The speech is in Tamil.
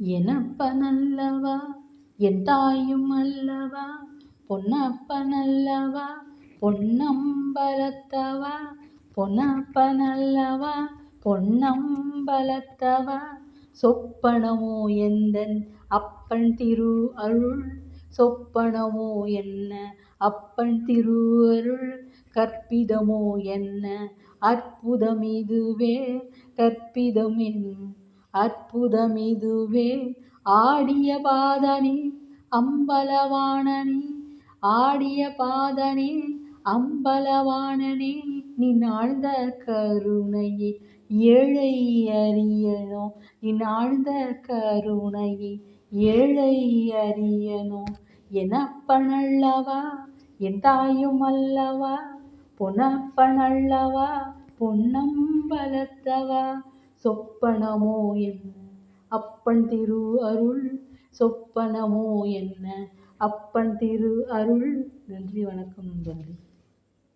எனப்பனல்லவா என் தாயும் அல்லவா? பொன்னப்பனல்லவா பொன்னம்பலத்தவா? பொன்னப்பனல்லவா பொன்னம்பலத்தவா? சொப்பனமோ எந்தன் அப்பன் திரு அருள்? சொப்பனமோ என்ன அப்பன் திரு அருள்? கற்பிதமோ என்ன அற்புதம் இதுவே? கற்பிதமென் அற்புதமிதுவே ஆடிய பாதனே அம்பலவாணனே ஆடிய பாதனே அம்பலவாணனே நின் ஆழ்ந்த கருணையை ஏழை அறியனோ நின் ஆழ்ந்த கருணையை ஏழை அறியனோ எனப்பனல்லவா என் தாயும் அல்லவா பொன்னப்பனல்லவா பொன்னம்பலத்தவா சொப்பனமோ என்ன? அப்பன் திரு அருள் சொப்பனமோ என்ன? அப்பன் திரு அருள். நன்றி வணக்கம் நண்பர்களே.